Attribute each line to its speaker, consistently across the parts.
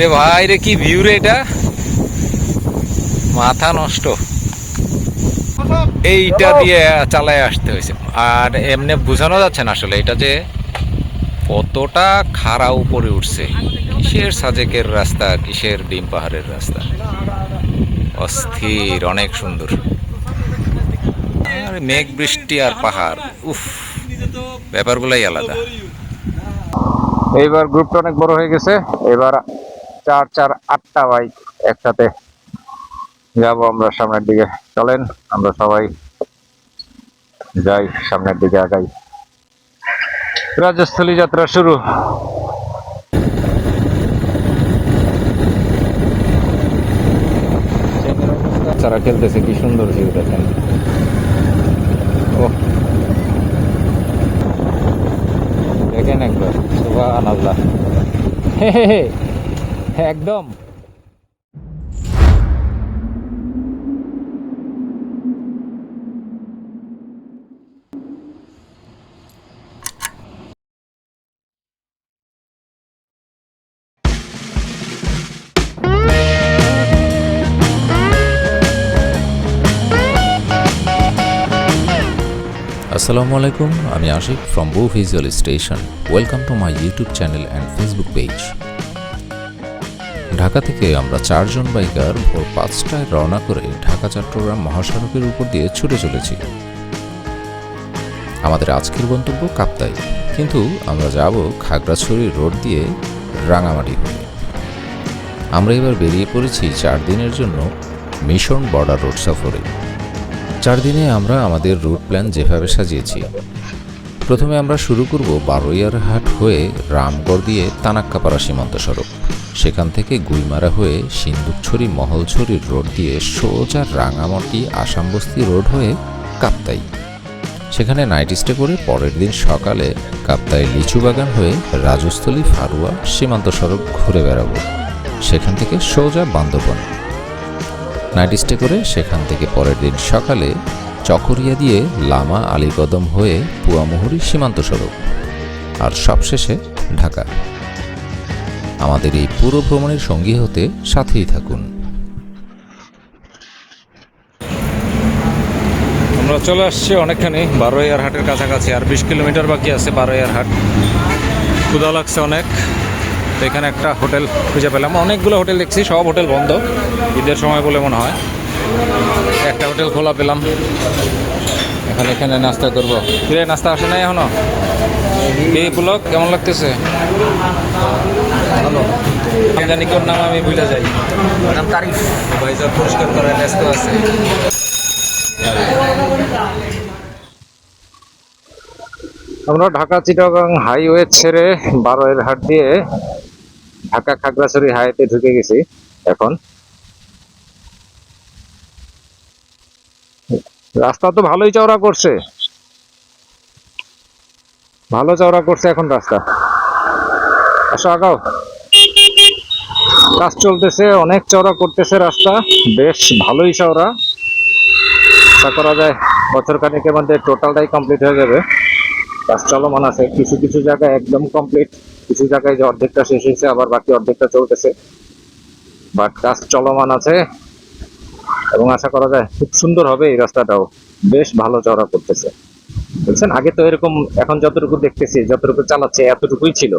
Speaker 1: রে ভাই রে কি ভিউ রে এটা? মাথা নষ্ট। এইটা দিয়ে চালায় আসতে হয়েছে। আর এমনি বোঝানো যাচ্ছে না আসলে এটা যে কতটা খাড়া উপরে উঠছে। কিসের সাজেকের রাস্তা কিসের ডিম পাহাড়ের রাস্তা? অস্থির অনেক সুন্দর। আর মেঘ বৃষ্টি আর পাহাড় উফ ব্যাপারগুলাই আলাদা। এইবার গ্রুপটা অনেক বড় হয়ে গেছে। এবার চার চার আটটা বাইক একসাথে যাব আমরা সামনের দিকে। চলেন, আমরা সবাই যাই সামনের দিকে আগাই। রাজস্থলী যাত্রা শুরু। তারা খেলতেছে, কি সুন্দর ভিউ দেখেন। দেখেন একবার সুবাহ আল্লাহ হে হে হে। একদম।
Speaker 2: আসসালামু আলাইকুম, আমি আশিক ফ্রম বু visual station welcome to my YouTube channel and Facebook page Dhaka থেকে আমরা চারজন বাইকার ভোর পাঁচটায় রওনা করে ঢাকা, চট্টগ্রাম মহাসড়কের উপর দিয়ে ছুটে চলেছি। আমাদের আজকের গন্তব্য কাপ্তাই। কিন্তু আমরা যাব খাগড়াছড়ি রোড দিয়ে রাঙামাটি হয়ে। আমরা এবার বেরিয়ে পড়েছি চার দিনের জন্য মিশন বর্ডার রোড সফরে। চার দিনে আমরা আমাদের রুট প্ল্যান যেভাবে সাজিয়েছি প্রথমে আমরা শুরু করব বারোয়ার হাট হয়ে রামগড় দিয়ে তানাক্কাপাড়া সীমান্ত সড়ক। সেখান থেকে গুইমারা হয়ে সিন্দুকছড়ি মহলছড়ি রোড দিয়ে সোজা রাঙামাটি আসামবস্তি রোড হয়ে কাপ্তাই। সেখানে নাইট স্টে করে পরের দিন সকালে কাপ্তাই লিচু বাগান হয়ে রাজস্থলী ফারুয়া সীমান্ত সড়ক ঘুরে বেড়াবো। সেখান থেকে সোজা বান্দরবন। নাইট স্টে করে সেখান থেকে পরের দিন সকালে চকরিয়া দিয়ে লামা আলীকদম হয়ে পুয়ামুহুরি সীমান্ত সড়ক আর সবশেষে ঢাকা। আমাদের এই পুরো ভ্রমণের সঙ্গী হতে সাথেই থাকুন।
Speaker 1: আমরা চলে আসছি অনেকখানি বারোয়ার হাটের কাছাকাছি, আর বিশ কিলোমিটার বাকি আছে বারোয়ার হাট। ক্ষুধা লাগছে অনেক, তো এখানে একটা হোটেল খুঁজে পেলাম। অনেকগুলো হোটেল দেখছি, সব হোটেল বন্ধ, ঈদের সময় বলে মনে হয়। একটা হোটেল খোলা পেলাম। এখানে এখানে নাস্তা করব। ফিরে নাস্তা আসে নাই এখনও? এই পুলক কেমন লাগতেছে? ভালো। জানি কোন নাম আমি ভুলে যাই। নাম তারিফ। ভাইজার পরিষ্কার করার ব্যস্ত আছে। আমরা ঢাকা চিটাগাং হাইওয়ে ছেড়ে বারোয়ের হাট দিয়ে ঢাকা খাগড়াছড়ি হাইওয়েতে ঢুকে গেছি এখন। রাস্তা তো ভালোই চওড়া করছে। ভালো চওড়া করছে এখন রাস্তা। আসো আগাও। কাজ চলতেছে, অনেক চওড়া করতেছে রাস্তা। বেশ ভালোই চওড়া। আশা করা যায় বছর খানিকের মধ্যে টোটালটাই কমপ্লিট হয়ে যাবে। কাজ চলমান আছে। কিছু কিছু জায়গায় একদম কমপ্লিট কিছু জায়গায় যে অর্ধেকটা শেষ হয়েছে, আবার বাকি অর্ধেকটা চলতেছে। বাট কাজ চলমান আছে। এবং আশা করা যায় খুব সুন্দর হবে এই রাস্তাটাও। বেশ ভালো চওড়া করতেছে। বুঝছেন? আগে তো এরকম এখন যতটুকু দেখতেছি, যতটুকু চালাচ্ছে, এতটুকুই ছিল।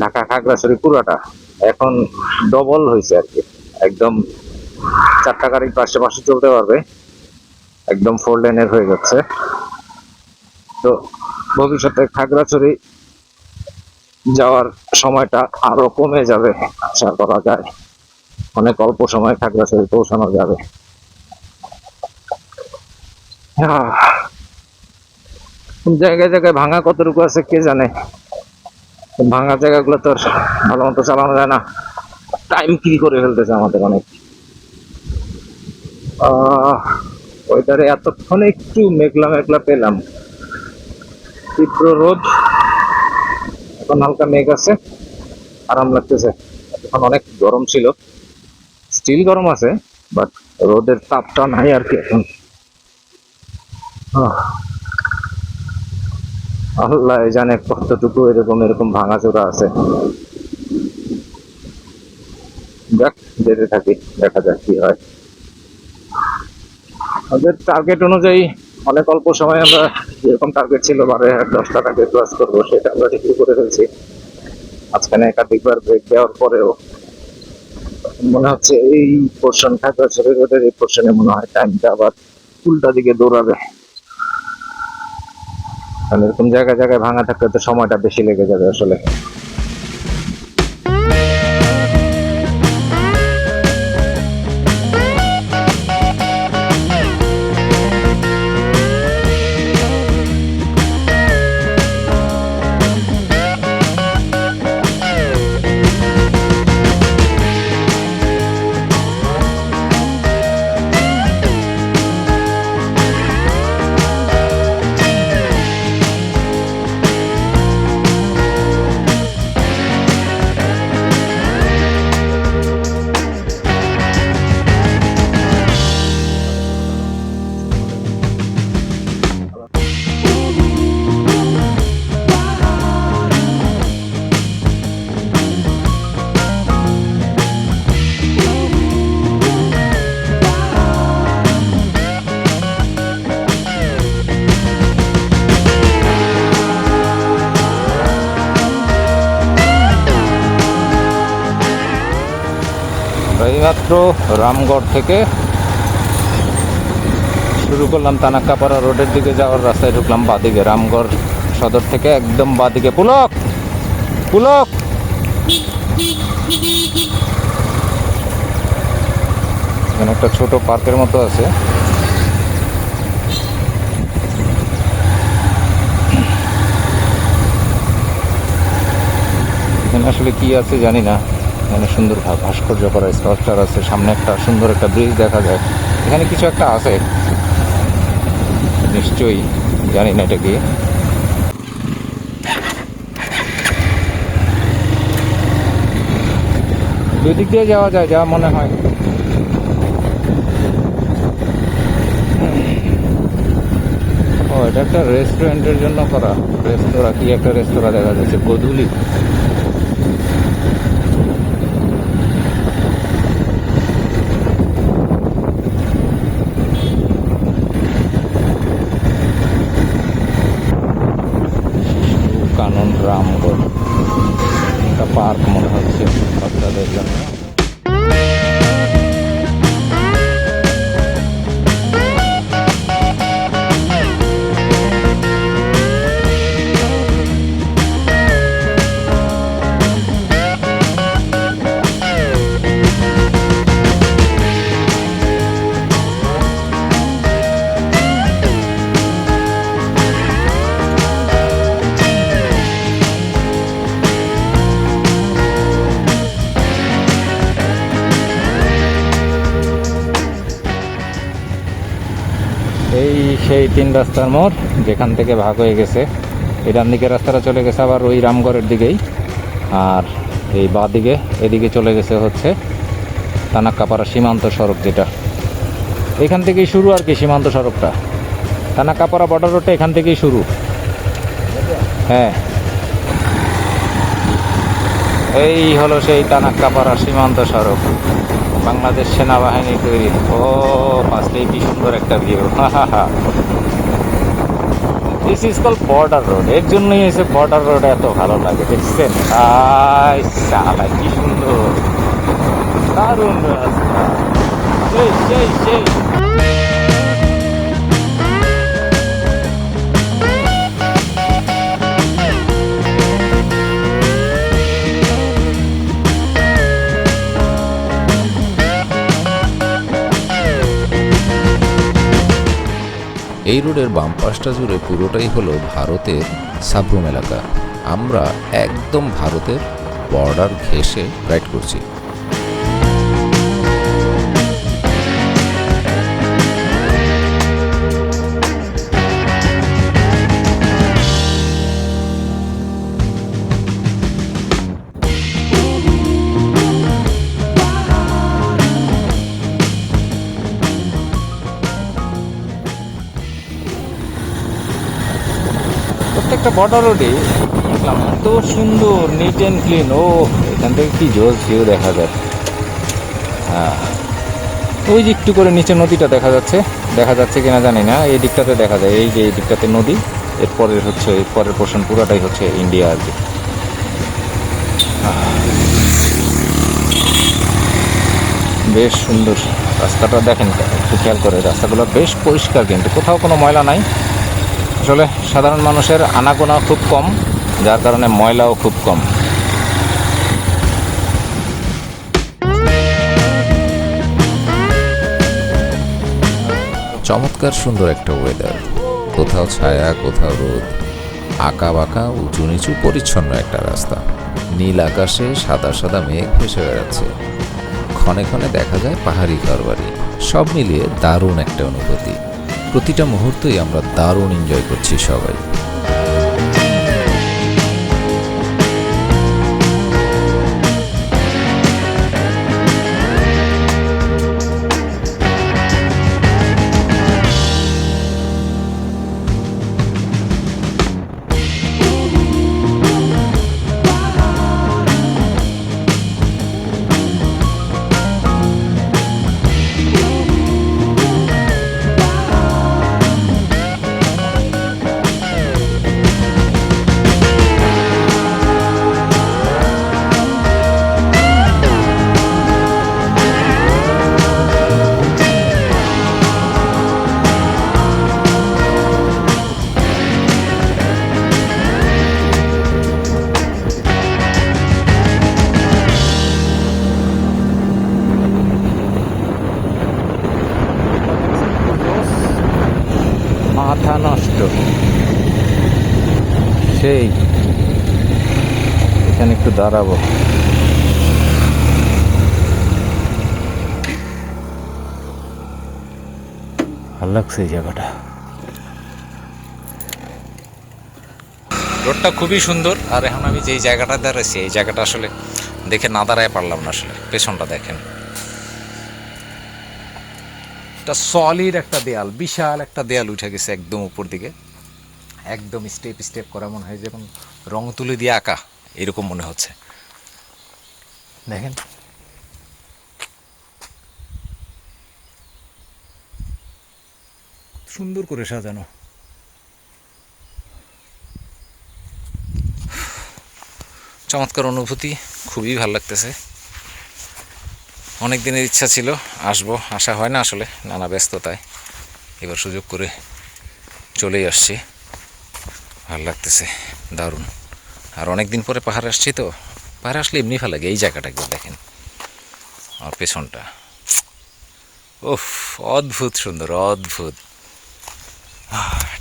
Speaker 1: ঢাকা, খাগড়াছড়ি পুরাটা। এখন ডবল হয়েছে আর কি। একদম চারটা গাড়ির পাশে পাশে চলতে পারবে। একদম ফোর লেনের হয়ে যাচ্ছে। তো ভবিষ্যতে খাগড়াছড়ি যাওয়ার সময়টা আরও কমে যাবে, আশা করা যায়। অনেক অল্প সময় খাগড়াছড়ি পৌঁছানো যাবে। জায়গায় জায়গায় ভাঙা কতটুকু আছে কে জানে? ভাঙা জায়গাগুলো তো ভালো মতো চালানো যায় না। টাইম কি করে ফেলতেছে আমাদের অনেক। ওয়েদারে এতক্ষণে একটু মেঘলা মেঘলা পেলাম। তীব্র রোদ। এখন হালকা মেঘ আছে। আরাম লাগতেছে। এখন অনেক গরম ছিল। স্টিল গরম আছে বাট রোদের তাপটা নাই আর কি এখন। আল্লাহ জানে কতটুকু এরকম এরকম ভাঙাচোরা আছে। যাক যেতে থাকি, দেখা যাক কি হয়। আমাদের টার্গেট অনুযায়ী অনেক অল্প সময় আমরা যেরকম টার্গেট ছিল, বারো হাজার দশটা টার্গেট ক্লাস করব, সেটা আমরা ঠিকই করে ফেলছি। মাঝখানে একাধিকবার ব্রেক দেওয়ার পরেও মনে হচ্ছে এই পোর্শন থাকা শরীরের এই পোর্শনে মনে হয় টাইমটা আবার উল্টা দিকে দৌড়াবে। এরকম জায়গায় জায়গায় ভাঙা থাকলে তো সময়টা বেশি লেগে যাবে আসলে। আমরা এইমাত্র রামগড় থেকে। শুরু করলাম তানাক্কাপাড়া রোডের দিকে, যাওয়ার রাস্তায় ঢুকলাম বাদিকে। রামগড় সদর থেকে একদম বাদিকে। পুলক! পুলক! এখানে একটা ছোট পার্কের মতো আছে। এখানে আসলে কি আছে জানি না। এখানে সুন্দর ভাস্কর্য করা স্ট্রাকচার আছে, সামনে একটা সুন্দর একটা ব্রিজ দেখা যায়। এখানে কিছু একটা আছে। নিশ্চয়ই জানি না এটা কি। দুই দিক দিয়ে যাওয়া যায়, যা মনে হয়। ও, এটা একটা রেস্টুরেন্টের জন্য করা। রেস্তোরাঁ কি একটা রেস্তোরাঁ দেখা যাচ্ছে? গধুলি। এই সেই তিন রাস্তার মোড় যেখান থেকে ভাগ হয়ে গেছে। এই ডান দিকে রাস্তাটা চলে গেছে আবার ওই রামগড়ের দিকেই। আর এই বাঁ দিকে, এদিকে চলে গেছে হচ্ছে তানাক্কাপাড়া সীমান্ত সড়ক যেটা। এখান থেকেই শুরু আর কি সীমান্ত সড়কটা। তানাক্কাপাড়া বর্ডার রোডটা এখান থেকেই শুরু। হ্যাঁ। এই হলো সেই তানাক্কাপাড়া সীমান্ত সড়ক। বাংলাদেশ সেনাবাহিনী তৈরি। ও ফার্স্টে কি সুন্দর একটা ভিউ দিস ইজ কল বর্ডার রোডের জন্যই এসে বর্ডার রোড এত ভালো লাগে, দেখছেন? কি সুন্দর। দারুণ রাস্তা। সেই সেই সেই।
Speaker 2: এই রোডের বামপাশটা জুড়ে পুরোটাই হলো ভারতের সাবরুম এলাকা। আমরা একদম ভারতের বর্ডার ঘেঁষে রাইড করছি।
Speaker 1: প্রত্যেকটা বর্ডার রোডে দেখলাম, এত সুন্দর নিট অ্যান্ড ক্লিন ও এখান থেকে কি জোস ভিউ দেখা যায়। হ্যাঁ। ওই যে একটু করে নিচে নদীটা দেখা যাচ্ছে দেখা যাচ্ছে কিনা জানি না, এই দিকটাতে দেখা যায়, এই যে এই দিকটাতে নদী এরপরের হচ্ছে এরপরের পোর্শন পুরোটাই হচ্ছে ইন্ডিয়া আর কি। বেশ সুন্দর, রাস্তাটা দেখেন, একটু খেয়াল করে, রাস্তাগুলো বেশ পরিষ্কার কিন্তু, কোথাও কোনো ময়লা নাই। আসলে সাধারণ মানুষের আনাগোনা খুব কম, যার কারণে ময়লাও খুব কম।
Speaker 2: চমৎকার সুন্দর একটা ওয়েদার কোথাও ছায়া, কোথাও রোদ। আঁকা বাঁকা, উঁচু নিচু, পরিচ্ছন্ন একটা রাস্তা। নীল আকাশে সাদা সাদা মেঘ ভেসে বেড়াচ্ছে। ক্ষণে ক্ষণে দেখা যায় পাহাড়ি ঘরবাড়ি। সব মিলিয়ে দারুণ একটা অনুভূতি। প্রতিটা মুহূর্তেই আমরা দারুণ এনজয় করছি সবাই।
Speaker 1: দাঁড়াবো। লাগছে এই জায়গাটা। রোডটা খুবই সুন্দর, আর এখন আমি যেই জায়গাটা দাঁড়াইছি, এই জায়গাটা আসলে দেখে না দাঁড়ায় পারলাম না আসলে, পেছনটা দেখেন। একটা সলিড একটা দেয়াল, বিশাল একটা দেয়াল উঠে গেছে একদম উপর দিকে। একদম স্টেপ স্টেপ করা মনে হয় যেমন রং তুলি দিয়ে আঁকা। এরকম মনে হচ্ছে। দেখেন। সুন্দর করে সাজানো। চমৎকার অনুভূতি খুবই ভালো লাগতেছে। অনেক দিনের ইচ্ছা ছিল আসব আসা হয় না আসলে নানা ব্যস্ততায়। এবার সুযোগ করে চলেই আসছি। ভালো লাগতেছে দারুণ। আর অনেক দিন পরে পাহাড় আসছি তো। পাহাড় আসলে এমনি ভালো লাগে, এই জায়গাটা একবার দেখেন। আমার পেছনটা। ওফ অদ্ভুত সুন্দর, অদ্ভুত।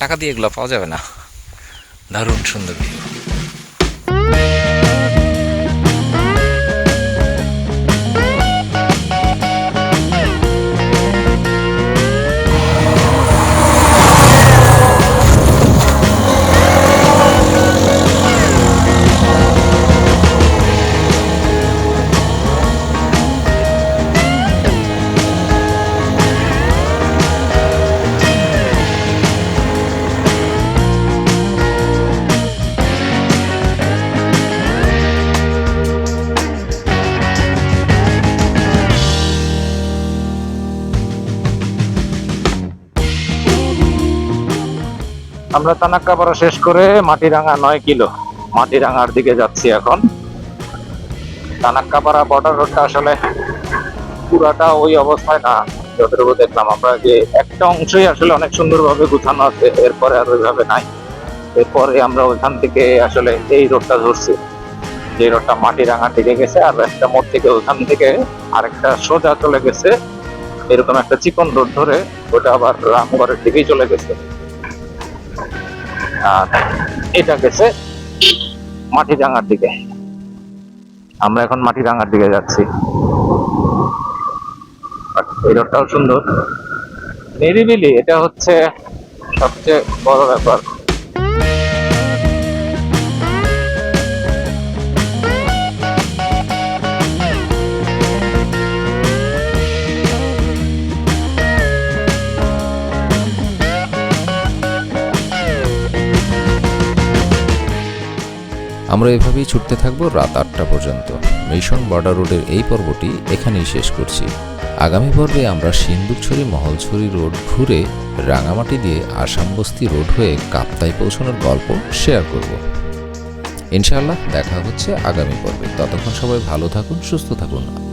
Speaker 1: টাকা দিয়ে এগুলো পাওয়া যাবে না। দারুণ সুন্দর ভিউ আমরা তানাক্কাপাড়া শেষ করে মাটিরাঙ্গা নয় কিলো। মাটিরাঙ্গার দিকে যাচ্ছি এখন। তানাক্কাপাড়া বর্ডার রোডটা আসলে পুরাটা ওই অবস্থায় না। যতটুকু দেখলাম আমরা যে একটা অংশই আসলে অনেক সুন্দরভাবে গুছানো আছে, এরপরে আর ওইভাবে নাই। এরপরে আমরা ওইখান থেকে আসলে এই রোডটা ধরছি। যে রোডটা মাটিরাঙ্গার দিকে গেছে আর একটা মোড় থেকে ওইখান থেকে আরেকটা সোজা চলে গেছে। এরকম একটা চিকন রোড ধরে ওটা আবার রামগড়ের দিকেই চলে গেছে। আর এটা গেছে মাটি ডাঙার দিকে। আমরা এখন মাটি মাটিরাঙ্গার দিকে যাচ্ছি। এই রোডটাও সুন্দর। নিরিবিলি, এটা হচ্ছে সবচেয়ে বড় ব্যাপার।
Speaker 2: আমরা এভাবেই ছুটতে থাকব রাত আটটা পর্যন্ত। মিশন বর্ডার রোডের এই পর্বটি এখানেই শেষ করছি। আগামী পর্বে আমরা সিন্দুকছড়ি মহলছড়ি রোড ঘুরে রাঙামাটি দিয়ে আসাম বস্তি রোড হয়ে কাপ্তাই পৌঁছানোর গল্প শেয়ার করব। ইনশাআল্লাহ দেখা হচ্ছে আগামী পর্বে। ততক্ষণ সবাই ভালো থাকুন, সুস্থ থাকুন।